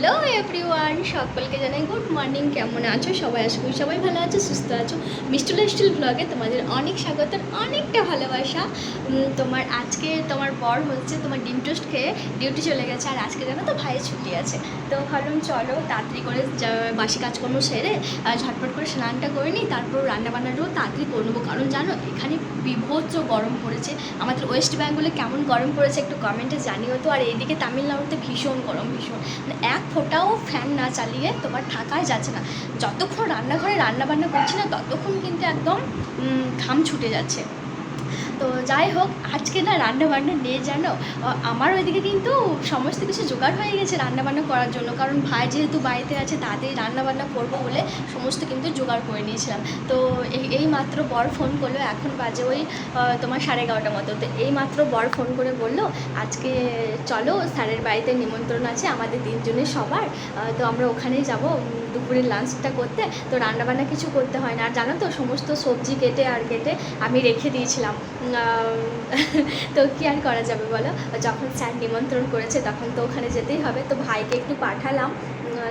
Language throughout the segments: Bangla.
হ্যালো এভরিওয়ান সকলকে জানাই গুড মর্নিং কেমন আছো? সবাই আশা সবাই ভালো আছো, সুস্থ আছো। মিষ্টি লাইফস্টাইল ব্লগে তোমাদের অনেক স্বাগত অনেকটা ভালোবাসা। তোমার আজকে তোমার বর হচ্ছে তোমার ডিম টোস্ট খেয়ে ডিউটি চলে গেছে, আর আজকে জানো তো ভাইয়ের ছুটি আছে। তো ভাবলাম চলো তাড়াতাড়ি করে বাসি কাজকর্ম সেরে ঝটপট করে স্নানটা করে নিই, তারপর রান্নাবান্নাটাও তাড়াতাড়ি করে নেব। কারণ জানো, এখানে বিভৎস গরম পড়েছে। আমাদের ওয়েস্ট বেঙ্গলে কেমন গরম পড়েছে একটু কমেন্টে জানিও তো। আর এইদিকে তামিলনাড়ুতে ভীষণ গরম, ভীষণ। মানে এক ফোঁটাও ফ্যান না চালিয়ে তোমার থাকাই যাচ্ছে না। যতক্ষণ রান্নাঘরে রান্না বান্না করছি না, ততক্ষণ কিন্তু একদম ঘাম ছুটে যাচ্ছে। তো যাই হোক, আজকে না রান্না বান্না নিয়ে জানো আমার ওইদিকে কিন্তু সমস্ত কিছু জোগাড় হয়ে গেছে রান্না বান্না করার জন্য। কারণ ভাই যেহেতু বাড়িতে আছে তাড়াতাড়ি রান্না বান্না করব বলে সমস্ত কিন্তু জোগাড় করে নিয়েছিলাম। তো এই- মাত্র বর ফোন করল, এখন বাজে ওই তোমার সাড়ে এগারোটা মতো। তো এই মাত্র বর ফোন করে বলল, আজকে চলো স্যারের বাড়িতে নিমন্ত্রণ আছে আমাদের তিনজনের সবার। তো আমরা ওখানেই যাব দুপুরের লাঞ্চটা করতে। তো রান্নাবান্না কিছু করতে হয় না। আর জানো তো, সমস্ত সবজি কেটে আর কেটে আমি রেখে দিয়েছিলাম। তো কি আর করা যাবে বলো? যখন স্যার নিমন্ত্রণ করেছে, তখন তো ওখানে যেতেই হবে। তো ভাইকে একটু পাঠালাম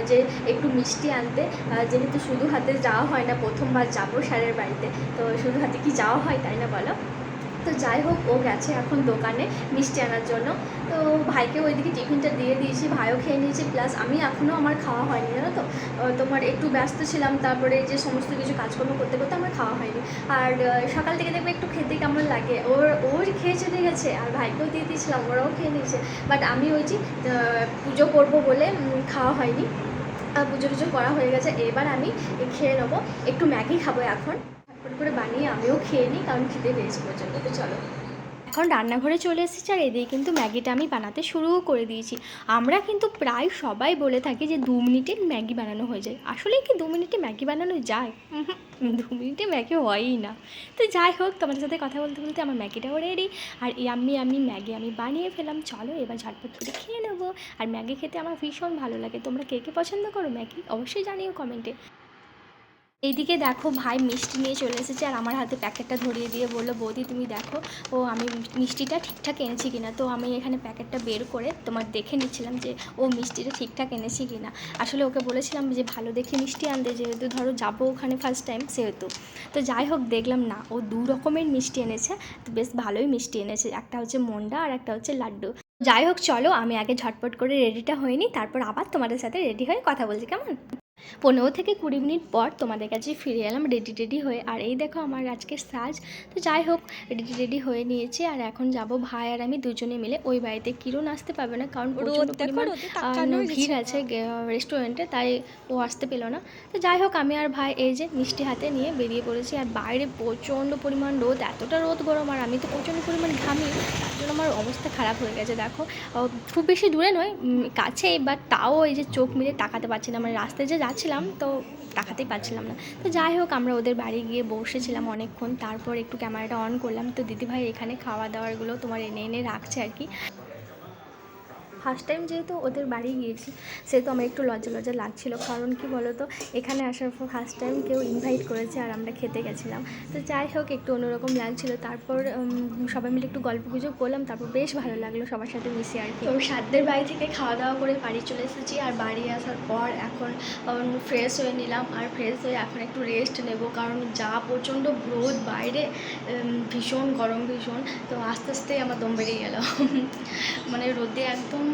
যে একটু মিষ্টি আনতে। যেহেতু শুধু হাতে যাওয়া হয় না, প্রথমবার যাব স্যারের বাড়িতে। তো শুধু হাতে কি যাওয়া হয়, তাই না বলো? তো যাই হোক, ও গেছে এখন দোকানে মিষ্টি আনার জন্য। তো ভাইকে ওইদিকে টিফিনটা দিয়ে দিয়েছি, ভাইও খেয়ে নিয়েছি, প্লাস আমি এখনও আমার খাওয়া হয়নি, জানো তো? তোমার একটু ব্যস্ত ছিলাম, তারপরে যে সমস্ত কিছু কাজকর্ম করতে করতে আমার খাওয়া হয়নি। আর সকাল থেকে দেখবে একটু খেতে কেমন লাগে। ওর ওর খেয়ে চলে গেছে, আর ভাইকেও দিয়ে দিয়েছিলাম, ওরাও খেয়ে নিয়েছে। বাট আমি ওই যে পুজো করব বলে খাওয়া হয়নি। পুজো টুজো করা হয়ে গেছে, এবার আমি খেয়ে নেব। একটু ম্যাগি খাব এখন। করে বানিয়ে আমিও খেয়ে নিই, কারণ খিদে পেয়েছি পর্যন্ত তো চলো। এখন রান্নাঘরে চলে এসেছি আর এদিকে কিন্তু ম্যাগিটা আমি বানাতে শুরুও করে দিয়েছি। আমরা কিন্তু প্রায় সবাই বলে থাকি যে দু মিনিটে ম্যাগি বানানো হয়ে যায়। আসলে কি দু মিনিটে ম্যাগি বানানো যায়? দু মিনিটে ম্যাগি হয়ই না। তো যাই হোক, তোমাদের সাথে কথা বলতে বলতে আমার ম্যাগিটাও রেডি আর আমি আমি ম্যাগি আমি বানিয়ে ফেলাম চলো এবার ঝটপট করে খেয়ে নেব। আর ম্যাগি খেতে আমার ভীষণ ভালো লাগে। তোমরা কে কে পছন্দ করো ম্যাগি? অবশ্যই জানিও কমেন্টে। এইদিকে দেখো ভাই মিষ্টি নিয়ে চলে এসেছে আর আমার হাতে প্যাকেটটা ধরিয়ে দিয়ে বলল, বৌদি, তুমি দেখো, ও আমি মিষ্টিটা ঠিকঠাক এনেছি কিনা? তো আমি এখানে প্যাকেটটা বের করে তোমার দেখে নিচ্ছিলাম যে ও মিষ্টিটা ঠিকঠাক এনেছি কিনা। আসলে ওকে বলেছিলাম যে ভালো দেখে মিষ্টি আনতে, যেহেতু ধরো যাব ওখানে ফার্স্ট টাইম সেহেতু। তো যাই হোক, দেখলাম না, ও দু রকমের মিষ্টি এনেছে, তো বেশ ভালোই মিষ্টি এনেছে, একটা হচ্ছে মন্ডা আর একটা হচ্ছে লাড্ডু। যাই হোক, চলো আমি আগে ঝটপট করে রেডিটা হয়নি তারপর আবার তোমাদের সাথে রেডি হয়ে কথা বলছি, কেমন? পনেরো থেকে কুড়ি মিনিট পর তোমাদের কাছে ফিরে এলাম রেডি রেডি হয়ে। আর এই দেখো আমার আজকে সাজ। তো যাই হোক রেডি রেডি হয়ে নিয়েছি। আর এখন যাব ভাই আর আমি দুজনে মিলে। ওই বাড়িতে কিরণ আসতে পারবে না কারণ ভিড় আছে রেস্টুরেন্টে তাই ও আসতে পেল না। তো যাই হোক আমি আর ভাই এই যে মিষ্টি হাতে নিয়ে বেরিয়ে পড়েছি। আর বাইরে প্রচণ্ড পরিমাণ রোদ এতটা রোদ গরম। আর আমি তো প্রচণ্ড পরিমাণ ঘামি তার জন্য আমার অবস্থা খারাপ হয়ে গেছে দেখো। খুব বেশি দূরে নয় কাছেই বাট তাও এই যে চোখ মিলে তাকাতে পারছি না। মানে রাস্তায় যে যাচ্ছিলাম, তো তাকাতেই পারছিলাম না। তো যাই হোক, আমরা ওদের বাড়ি গিয়ে বসেছিলাম অনেকক্ষণ। তারপর একটু ক্যামেরাটা অন করলাম। তো দিদিভাই এখানে খাওয়া দাওয়ারগুলো তোমার এনে এনে রাখছে আর কি। ফার্স্ট টাইম যেহেতু ওদের বাড়ি গিয়েছি, সেহেতু আমার একটু লজ্জা লজ্জা লাগছিল। কারণ কি বলো তো এখানে আসার পর ফার্স্ট টাইম কেউ ইনভাইট করেছে আর আমরা খেতে গেছিলাম। তো যাই হোক, একটু অন্যরকম লাগছিল। তারপর সবাই মিলে একটু গল্প গুজব করলাম। তারপর বেশ ভালো লাগল সবার সাথে মিশে আর কি। তো সাতদের বাড়ি থেকে খাওয়া দাওয়া করে বাড়ি চলে এসেছি। আর বাড়ি আসার পর এখন ফ্রেশ হয়ে নিলাম। আর ফ্রেশ হয়ে এখন একটু রেস্ট নেব। কারণ যা প্রচণ্ড রোদ বাইরে ভীষণ গরম ভীষণ। তো আস্তে আস্তে আমার দম বেরিয়ে গেল। মানে রোদে একদম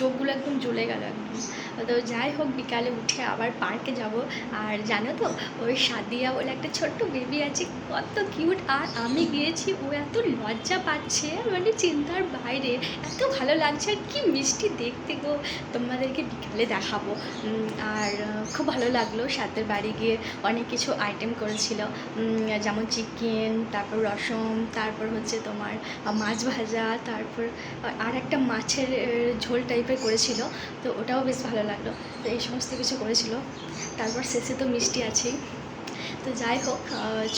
চোখগুলো একদম জ্বলে গেল একদম। তো যাই হোক, বিকালে উঠে আবার পার্কে যাব। আর জানো তো, ওই সাদিয়া বলে একটা ছোট্ট বেবি আছে, কত কিউট আর আমি গিয়েছি, ও এত লজ্জা পাচ্ছে মানে চিন্তার বাইরে। এত ভালো লাগছে, আর কি মিষ্টি দেখতে গো। তোমাদেরকে বিকালে দেখাবো। আর খুব ভালো লাগল সাথের বাড়ি গিয়ে অনেক কিছু আইটেম করেছিল। যেমন চিকেন তারপর রসম তারপর হচ্ছে তোমার মাছ ভাজা, তারপর, আর একটা মাছের ঝোল ঝোল টাইপের করেছিল, তো ওটাও বেশ ভালো লাগল। তো এই সমস্ত কিছু করেছিল। তারপর শেষে তো মিষ্টি আছেই। তো যাই হোক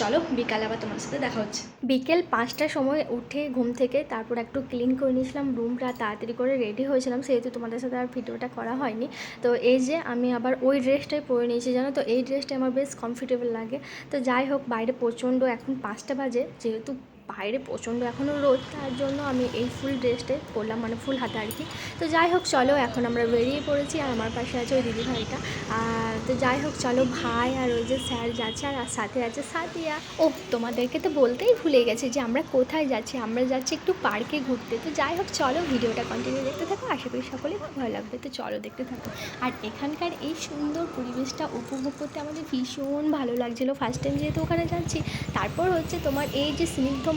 চলো বিকালে আবার তোমার সাথে দেখা হচ্ছে। বিকেল পাঁচটার সময় উঠে ঘুম থেকে তারপর একটু ক্লিন করে নিয়েছিলাম রুমটা তাড়াতাড়ি করে রেডি হয়েছিলাম, সেহেতু তোমাদের সাথে আর ভিডিওটা করা হয়নি। তো এই যে আমি আবার ওই ড্রেসটাই পরে নিয়েছি, জানো তো? এই ড্রেসটা আমার বেশ কমফর্টেবল লাগে। তো যাই হোক, বাইরে প্রচণ্ড এখন পাঁচটা বাজে, যেহেতু বাইরে প্রচণ্ড এখনও রোদ, তার জন্য আমি এই ফুল ড্রেসটা পরলাম মানে ফুল হাতে আর কি। তো যাই হোক, চলো এখন আমরা বেরিয়ে পড়েছি আর আমার পাশে আছে ওই দিদি ভাইটা আর তো যাই হোক, চলো ভাই আর ওই যে স্যার যাচ্ছে আর সাথে আছে সাদিয়া। ও তোমাদেরকে তো বলতেই ভুলে গেছে যে আমরা কোথায় যাচ্ছি, আমরা যাচ্ছি একটু পার্কে ঘুরতে। তো যাই হোক, চলো ভিডিওটা কন্টিনিউ দেখতে থাকো, আশা করি সকলে ভালো লাগবে। তো চলো দেখতে থাকো। আর এখানকার এই সুন্দর পরিবেশটা উপভোগ করতে আমাদের ভীষণ ভালো লাগছিল। ফার্স্ট টাইম যেহেতু ওখানে যাচ্ছি, তারপর হচ্ছে তোমার এই যে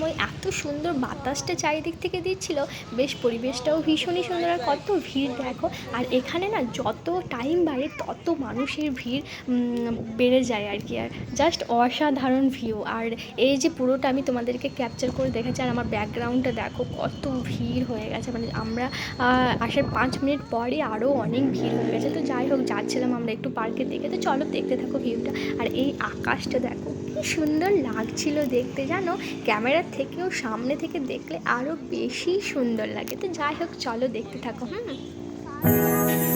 স্নিগ্ধময় এত সুন্দর বাতাসটা চারিদিক থেকে দিচ্ছিল, বেশ পরিবেশটাও ভীষণই সুন্দর আর কত ভিড় দেখো। আর এখানে না যত টাইম বাড়ে তত মানুষের ভিড় বেড়ে যায় আর কি। আর জাস্ট অসাধারণ ভিউ আর এই যে পুরোটা আমি তোমাদেরকে ক্যাপচার করে দেখাচ্ছি, আর আমার ব্যাকগ্রাউন্ডটা দেখো কত ভিড় হয়ে গেছে। মানে আমরা আসার পাঁচ মিনিট পরে আরও অনেক ভিড় হয়ে গেছে। তো যাই হোক, যাচ্ছিলাম আমরা একটু পার্কের দিকে। তো চলো দেখতে থাকো ভিউটা আর এই আকাশটা দেখো সুন্দর লাগছিল দেখতে, জানো? ক্যামেরার থেকেও সামনে থেকে দেখলে আরও বেশি সুন্দর লাগে। তো যাই হোক, চলো দেখতে থাকো, হুম?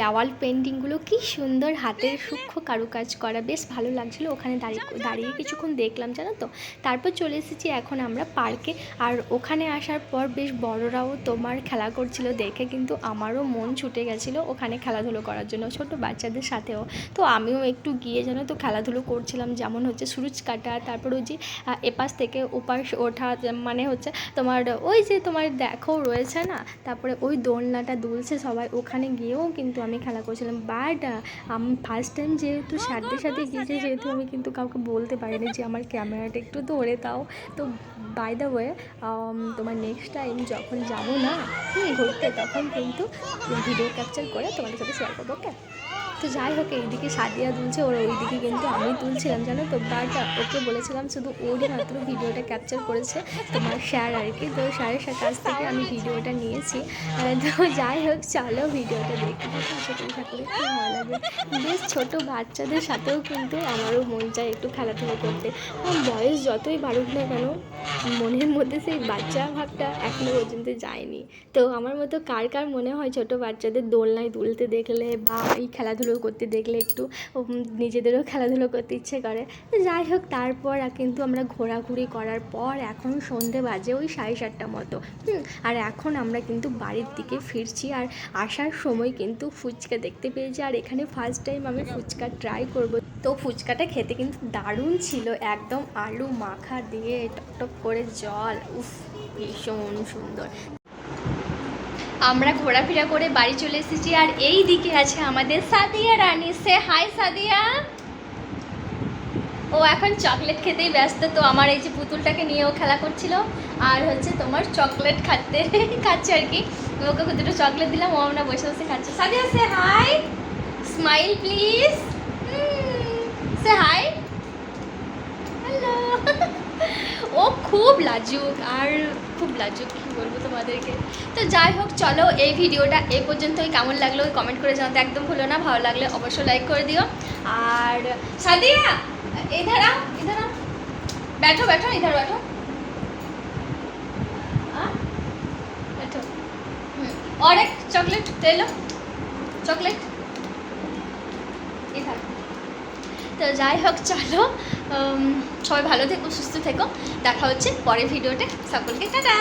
দেওয়াল পেন্টিংগুলো কি সুন্দর হাতের সূক্ষ্ম কারুকাজ করা বেশ ভালো লাগছিল। ওখানে দাঁড়িয়ে দাঁড়িয়ে কিছুক্ষণ দেখলাম জানো তো? তারপর চলে এসেছি এখন আমরা পার্কে। আর ওখানে আসার পর বেশ বড়রাও তোমার খেলা করছিল দেখে কিন্তু আমারও মন ছুটে গেছিল ওখানে খেলাধুলো করার জন্য ছোট বাচ্চাদের সাথেও। তো আমিও একটু গিয়ে জানো তো খেলাধুলো করছিলাম যেমন হচ্ছে সুরুজ কাটা তারপর ওই যে এপাশ থেকে ওপাশ ওঠা মানে হচ্ছে তোমার ওই যে তোমার দেখো রয়েছে না? তারপরে ওই দোলনাটা দুলছে সবাই। ওখানে গিয়েও কিন্তু আমি খেলা করছিলাম। বাট আমি ফার্স্ট টাইম যেহেতু স্যারদের সাথে গিয়েছি, যেহেতু আমি কিন্তু কাউকে বলতে পারিনি যে আমার ক্যামেরাটা একটু ধরে দাও। তো বাই দ্য ওয়ে তোমার নেক্সট টাইম যখন যাব না ঘুরতে তখন কিন্তু ভিডিও ক্যাপচার করে তোমাদের সাথে শেয়ার করব ওকে তো যাই হোক, এইদিকে সাদিয়া তুলছে, ওর ওইদিকে কিন্তু আমি তুলছিলাম, জানো তো? বাট ওকে বলেছিলাম শুধু ওরই মাত্র ভিডিওটা ক্যাপচার করেছে তোমার স্যার আর কি। তো স্যারের কাছ থেকে আমি ভিডিওটা নিয়েছি। তো যাই হোক, চলো ভিডিওটা দেখতে খুব ভালো লাগে বেশ ছোটো বাচ্চাদের সাথেও কিন্তু আমারও মন চায় একটু খেলাধুলো করতে। বয়স যতই বাড়ুক না কেন, মনের মধ্যে সেই বাচ্চা ভাবটা এখনও পর্যন্ত যায়নি। তো আমার মতো কার কার মনে হয় ছোট বাচ্চাদের দোলনায় দুলতে দেখলে বা এই খেলাধুলো করতে দেখলে একটু নিজেদেরও খেলাধুলো করতে ইচ্ছে করে। যাই হোক, তারপর কিন্তু আমরা ঘোরাঘুরি করার পর এখন সন্ধে বাজে ওই সাড়ে সাতটা মতো। আর এখন আমরা কিন্তু বাড়ির দিকে ফিরছি আর আসার সময় কিন্তু ফুচকা দেখতে পেয়েছি। আর এখানে ফার্স্ট টাইম আমি ফুচকা ট্রাই করব। তো ফুচকাটা খেতে কিন্তু দারুণ ছিল, একদম আলু মাখা দিয়ে টকটক করে জল, উফ, ভীষণ সুন্দর। আমরা ঘোরাফেরা করে বাড়ি চলে এসেছি, আর এই দিকে আছে আমাদের সাদিয়া রানী। সে হাই সাদিয়া। ও এখন চকলেট খেতেই ব্যস্ত, তো আমার এই যে পুতুলটাকে নিয়েও খেলা করছিল, আর হচ্ছে তোমার চকলেট খাতে খাচ্ছে আর কি। ওকে দুটো চকলেট দিলাম, ও আমরা বসে বসে খাচ্ছে। Sadia say hi smile please say hi hello ও খুব লাজুক আর খুব লাজুক কী বলবো তোমাদেরকে তো যাই হোক চলো এই ভিডিওটা এই পর্যন্তই কেমন লাগলো কমেন্ট করে জানাতে একদম ভুলো না ভালো লাগলে অবশ্যই লাইক করে দিও আর সাদিয়া इधर आओ इधर आओ बैठो बैठो इधर बैठो हाँ? बैठो हम्म, और एक चॉकलेट ले लो চকলেট তো যাই হোক, চলো সবাই ভালো থেকো, সুস্থ থেকো। দেখা হচ্ছে পরের ভিডিওতে। সকলকে টাটা!